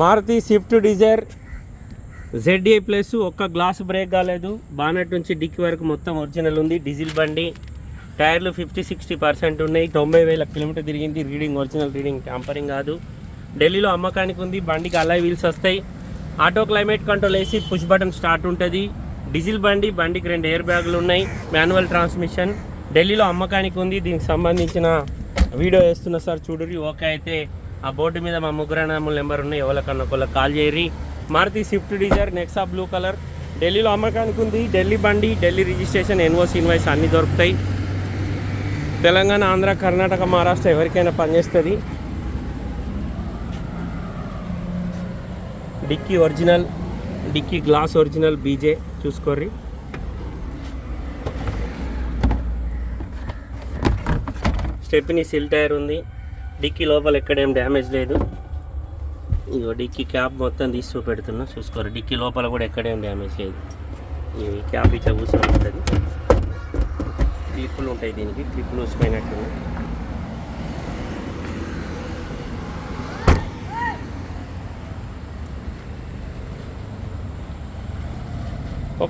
Maruti Swift Dzire ZA plus ఒక్క glass break కాలేదు. Bonnet నుంచి డిక్కి వరకు మొత్తం ఒరిజినల్ ఉంది. డీజిల్ బండి టైర్లు ఫిఫ్టీ సిక్స్టీ పర్సెంట్ ఉన్నాయి. తొంభై వేల కిలోమీటర్ తిరిగింది. రీడింగ్ ఒరిజినల్ రీడింగ్ ట్యాంపరింగ్ కాదు. ఢిల్లీలో అమ్మకానికి ఉంది. బండికి అలా వీల్స్ వస్తాయి. ఆటో క్లైమేట్ కంట్రోల్ వేసి పుష్ బటన్ స్టార్ట్ ఉంటుంది. డీజిల్ బండి బండికి రెండు ఎయిర్ బ్యాగులు ఉన్నాయి. మాన్యువల్ ట్రాన్స్మిషన్ ఢిల్లీలో అమ్మకానికి ఉంది. దీనికి సంబంధించిన వీడియో వేస్తున్నా సార్ చూడురి ఓకే అయితే ఆ బోర్డు మీద మా ముగ్గురు నెంబర్ ఉన్నాయి. ఎవరికన్నా ఒకళ్ళకి call చేయరి Maruti Swift Dzire Nexa blue colour ఢిల్లీలో అమ్మకానికి ఉంది. ఢిల్లీ బండి ఢిల్లీ రిజిస్ట్రేషన్ ఎన్ఓసి ఇన్వాయిస్ అన్నీ దొరుకుతాయి. తెలంగాణ ఆంధ్ర కర్ణాటక మహారాష్ట్ర ఎవరికైనా పనిచేస్తుంది. Dicky original dicky glass original బీజే చూసుకోర్రి. స్టెప్ని సిల్ టైర్ ఉంది. డిక్కీ లోపల ఎక్కడేం డ్యామేజ్ లేదు. ఇదిగో డిక్కీ క్యాప్ మొత్తం తీసి చూపెడుతున్నా. చూసుకోరు డిక్కీ లోపల కూడా ఎక్కడేం డ్యామేజ్ లేదు. ఇవి క్యాప్ ఇట్లా కూర్చొని ఉంటుంది. క్లిప్పులు ఉంటాయి దీనికి క్లిప్పులు వచ్చిపోయినట్టు ¿O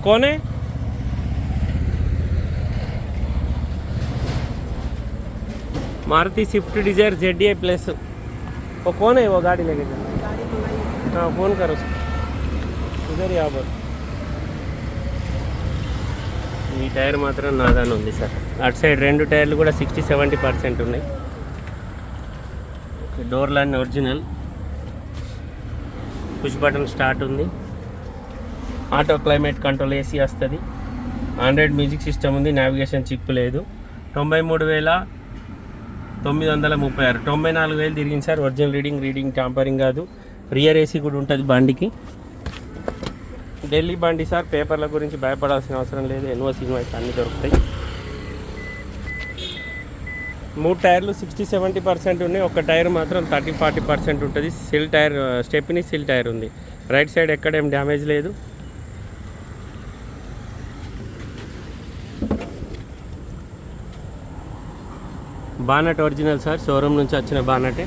Maruti Swift Dzire Z A plus वो कौन है वो गाड़ी लेके चल हाँ फोन करो उसको इधर ही आप ఈ టైర్ మాత్రం నాదాని ఉంది సార్ అటు సైడ్ రెండు టైర్లు కూడా సిక్స్టీ సెవెంటీ పర్సెంట్ ఉన్నాయి డోర్లన్నీ ఒరిజినల్ పుష్ బటన్ స్టార్ట్ ఉంది ఆటో క్లైమేట్ కంట్రోల్ ఏసీ వస్తుంది ఆండ్రాయిడ్ మ్యూజిక్ సిస్టమ్ ఉంది నావిగేషన్ చిప్ లేదు తొంభై మూడు వేల తొమ్మిది వందల ముప్పై ఆరు. తొంభై నాలుగు వేలు తిరిగింది sir. Original reading reading tampering కాదు. రియర్ ఏసీ కూడా ఉంటుంది బండికి. ఢిల్లీ బండి సార్ పేపర్ల గురించి భయపడాల్సిన అవసరం లేదు. ఎన్ఓసి ఇన్వాయిస్ అన్నీ దొరుకుతాయి. మూడు టైర్లు సిక్స్టీ సెవెంటీ పర్సెంట్ ఉన్నాయి. ఒక టైర్ మాత్రం థర్టీ ఫార్టీ పర్సెంట్ ఉంటుంది. Seal tyre stepney seal tyre ఉంది. రైట్ సైడ్ ఎక్కడేం డ్యామేజ్ లేదు. బానట్ ఒరిజినల్ సార్ షోరూమ్ నుంచి వచ్చిన బానటే.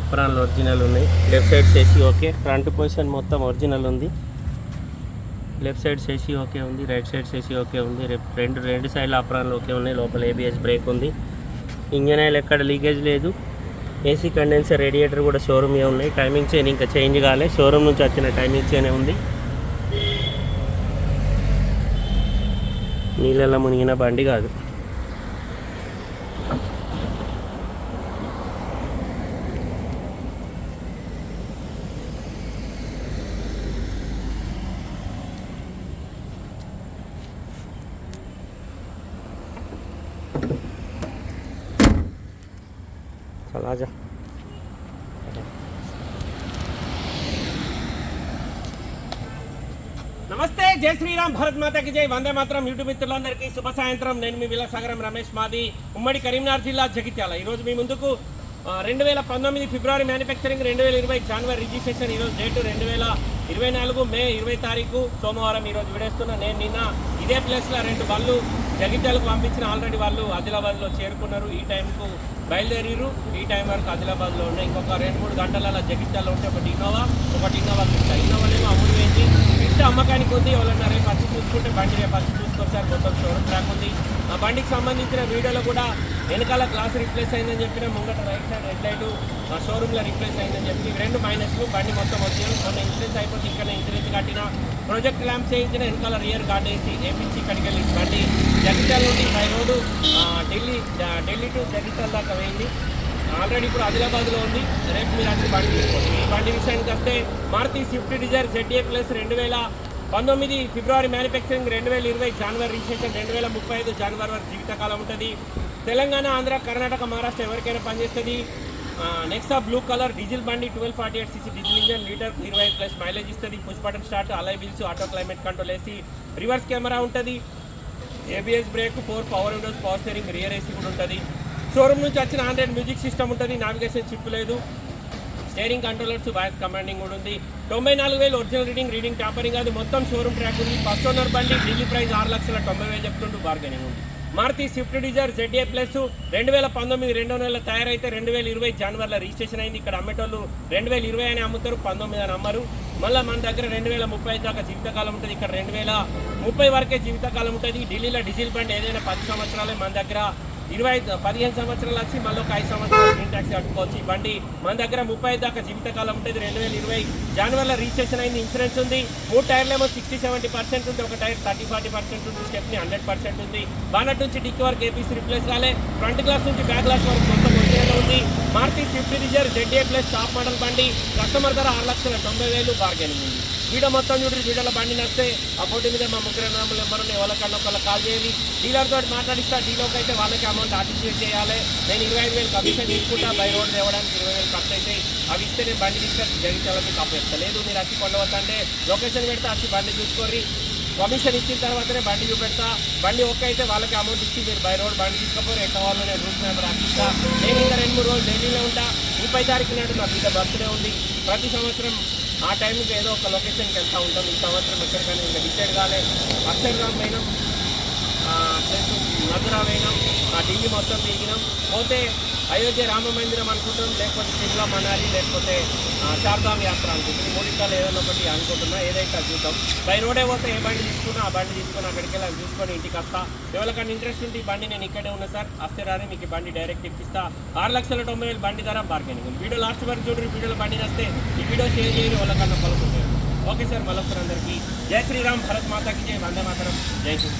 అప్రాన్లు ఒరిజినల్ ఉన్నాయి. లెఫ్ట్ సైడ్ చేసి ఓకే. ఫ్రంట్ పొజిషన్ మొత్తం ఒరిజినల్ ఉంది. లెఫ్ట్ సైడ్ చేసి ఓకే ఉంది. రైట్ సైడ్ చేసి ఓకే ఉంది. రేపు రెండు రెండు సైడ్ల అప్రాన్లు ఓకే ఉన్నాయి. లోపల ఏబిఎస్ బ్రేక్ ఉంది. ఇంజన్ ఆయిల్ ఎక్కడ లీకేజ్ లేదు. ఏసీ కండెన్సర్ రేడియేటర్ కూడా షోరూమే ఉన్నాయి. టైమింగ్ చైన్ ఇంకా చేంజ్ కాలే. షోరూమ్ నుంచి వచ్చిన టైమింగ్ చైన్ ఉంది. నీళ్ళల్లో మునిగిన బండి కాదు. चल आजा నమస్తే జై శ్రీరామ్ భారత్ మాతకి జై వందే మాత్రం యూట్యూబ్ మిత్రులందరికీ శుభ సాయంత్రం నేను మీ విలాసాగరం రమేష్ మాది ఉమ్మడి కరీంనగర్ జిల్లా జగిత్యాల ఈరోజు మీ ముందుకు రెండు వేల పంతొమ్మిది ఫిబ్రవరి మ్యానుఫ్యాక్చరింగ్ రెండు వేల ఇరవై జనవరి రిజిస్ట్రేషన్ ఈరోజు డేటు రెండు వేల ఇరవై నాలుగు మే ఇరవై తారీఖు సోమవారం ఈరోజు విడేస్తున్నా నేను నిన్న ఇదే ప్లేస్లో రెండు బళ్ళు జగిత్యాలకు పంపించిన ఆల్రెడీ వాళ్ళు ఆదిలాబాద్లో చేరుకున్నారు. ఈ టైంకు బయలుదేరిరు ఈ టైం వరకు ఆదిలాబాద్లో ఉన్నాయి. ఇంకొక రెండు మూడు గంటల జగిత్యాలలో ఉంటే ఒకటి ఇన్నోవా ఒకటి ఇన్నోవా క్రిస్టా ఇన్నోవానేమో అమ్ముడు వేసి క్రిస్టా అమ్మకానికి ఉంది ఎవరన్నా రేపు వచ్చి చూసుకుంటే బండి రేపు వచ్చి చూసుకొస్తారు. మొత్తం షోరూమ్ ట్రాక్ ఉంది. ఆ బండికి సంబంధించిన వీడియోలో కూడా వెనకాల గ్లాస్ రీప్లేస్ అయిందని చెప్పిన ముంగట రైట్ సైడ్ హెడ్ లైట్ మా షోరూమ్లో రీప్లేస్ అయిందని చెప్పి ఇవి రెండు మైనస్లు బండి మొత్తం వచ్చాను మొన్న ఇన్సూరెన్స్ అయిపోతే ఇక్కడ ఇన్సూరెన్స్ కట్టిన. ప్రాజెక్ట్ ల్యాంప్ చేయించిన వెనకాల రియర్ గార్డ్ వేసి ఏపించి ఇక్కడికి వెళ్ళి బండి. జగిత్యాల నుండి by road Delhi Delhi to Jagtial దాకా పోయింది. ఆల్రెడీ ఇప్పుడు ఆదిలాబాద్లో ఉంది. రేపు మీరు వచ్చి బండి తీసుకోండి ఈ బండి విషయానికి వస్తే Maruti Swift Dzire ZA plus రెండు వేల పంతొమ్మిది ఫిబ్రవరి మ్యానుఫ్యాక్చరింగ్ రెండు వేల ఇరవై జనవరి రిజిస్ట్రేషన్ రెండు వేల ముప్పై ఐదు జనవరి వరకు జీవితకాలం ఉంటుంది. తెలంగాణ ఆంధ్ర కర్ణాటక మహారాష్ట్ర ఎవరికైనా పనిచేస్తుంది? నెక్స్ట్ బ్లూ కలర్ డీజిల్ బండి twelve forty eight CC diesel engine litre ఇరవై ప్లస్ మైలేజ్ ఇస్తుంది. Push button start alloy wheels auto climate control వేసి రివర్స్ కెమెరా ఉంటుంది. ABS brake four power windows power steering rear AC కూడా ఉంటుంది. Showroom నుంచి వచ్చిన Android music system ఉంటుంది. Navigation chip లేదు. స్టేరింగ్ కంట్రోలర్స్ వాయిస్ కమాండింగ్ కూడా ఉంది. తొంభై నాలుగు వేలు ఒరిజినల్ రీడింగ్ రీడింగ్ టాపరింగ్ అది మొత్తం షోరూమ్ ట్రాక్ ఉంది. ఫస్ట్ ఓనర్ బండి ఢిల్లీ ప్రైస్ ఆరు లక్షల తొంభై వేలు చెప్తుంటూ బార్గెనింగ్ ఉంది. Maruti Swift Dzire ZA plus రెండు వేల పంతొమ్మిది రెండో నెలల తయారైతే రెండు వేల ఇరవై జనవరిలో రిజిస్ట్రేషన్ అయింది. ఇక్కడ అమ్మేటోళ్ళు రెండు వేల ఇరవై అని అమ్ముతారు పంతొమ్మిది అని అమ్మరు. మళ్ళీ మన దగ్గర రెండు వేల ముప్పై దాకా జీవితకాలం ఉంటుంది. ఇక్కడ రెండు వేల ముప్పై వరకే జీవితకాలం ఉంటుంది. ఢిల్లీలో డీజిల్ బండి ఏదైనా పది సంవత్సరాలే మన దగ్గర ఇరవై ఐదు పదిహేను సంవత్సరాలు వచ్చి మళ్ళీ ఒక ఐదు సంవత్సరాలు గ్రీన్ ట్యాక్స్ కట్టుకోవచ్చు. ఈ బండి మన దగ్గర ముప్పై దాకా జీవితకాలం ఉంటుంది. రెండు వేల ఇరవై జనవరిలో రిజిస్ట్రేషన్ అయింది ఇన్సూరెన్స్ ఉంది. మూడు టైర్లు ఏమో సిక్స్టీ సెవెంటీ పర్సెంట్ ఉంది. ఒక టైర్ థర్టీ ఫార్టీ పర్సెంట్ ఉంది. స్టెప్ని హండ్రెడ్ పర్సెంట్ ఉంది. బానట్ నుంచి డిక్కి వరకు ఏపీసీ రిప్లేస్ కాలే. ఫ్రంట్ గ్లాస్ నుంచి బ్యాక్ గ్లాస్ వరకు మొత్తం ఉంది. Maruti Swift Dzire ZA plus top model బండి. కస్టమర్ ధర ఆరు లక్షల తొంభై వేలు బార్గెనింగ్ ఉంది. వీడియో మొత్తం చూడండి. వీడియోలో బండి నచ్చితే ఆ పోటీ మీద మా ముగ్గురు నెంబర్ నెంబర్ని ఎవరికన్నా ఒకళ్ళ కాల్ చేయాలి డీలర్ తోటి మాట్లాడిస్తా. డీలర్కి అయితే వాళ్ళకి అమౌంట్ ఆర్టిసిపేట్ చేయాలి. నేను ఇరవై ఐదు వేలు కమిషన్ తీసుకుంటా. బై రోడ్ తేవడానికి ఇరవై వేలు ఖర్చు అయితే అవి ఇస్తే నేను బండి తీసుకొని జగిత్యాల మీకు లేదు మీరు వచ్చి కొండవద్దంటే లొకేషన్ పెడితే వచ్చి బండి చూసుకోరి కమిషన్ ఇచ్చిన తర్వాతనే బండి చూపెడతా. బండి ఓకే అయితే వాళ్ళకి అమౌంట్ ఇచ్చి మీరు బై రోడ్ బండి తీసుకపోయి ఎక్కడ వాళ్ళు నేను రూట్ నెంబర్ రాసిస్తా నేను ఇంకా రెండు మూడు రోజులు ఢిల్లీలో ఉంటా. ముప్పై తారీఖు నాడు నా బిడ్డ బర్త్డే ఉంది. ప్రతి సంవత్సరం ఆ టైంకి ఏదో ఒక లొకేషన్కి వెళ్తూ ఉంటాం. ఈ సంవత్సరం ఎక్కడికైనా ఇంకా డిసైడ్ కాలేదు అక్షర్గా పోయినాం ప్లస్ మధురా పోయినాం ఆ ఢిల్లీ మొత్తం తిరిగినాం. పోతే అయోధ్య రామ మందిరం అనుకుంటాం లేకపోతే సిమ్లా మనాలి లేకపోతే చార్ధామ్ యాత్ర అనుకుంటున్నాం మూడింటిలో ఏదైనా ఒకటి అనుకుంటున్నా ఏదైతే చూద్దాం. బై రోడే పోతే ఏ బండి తీసుకున్నా ఆ బండి తీసుకొని అక్కడికి వెళ్ళి చూసుకొని ఇంటికి వస్తా. ఎవరికైనా ఇంట్రెస్ట్ ఉంటే ఈ బండి నేను ఇక్కడే ఉన్నా సార్. వస్తే రాని మీకు బండి డైరెక్ట్ ఇప్పిస్తా. ఆరు లక్షల తొంభై వేలు బండి ధర బార్గెనింగ్ వీడియో లాస్ట్ వరకు చూడండి వీడియోలో బండి వస్తే ఈ వీడియో షేర్ చేయని వాళ్ళకన్నా పలుకుంటారు ఓకే సార్ మళ్ళొకసారి అందరికీ. జై శ్రీరామ్ భరత్ మాతాకి జై వందే మాతరం. జై శ్రీ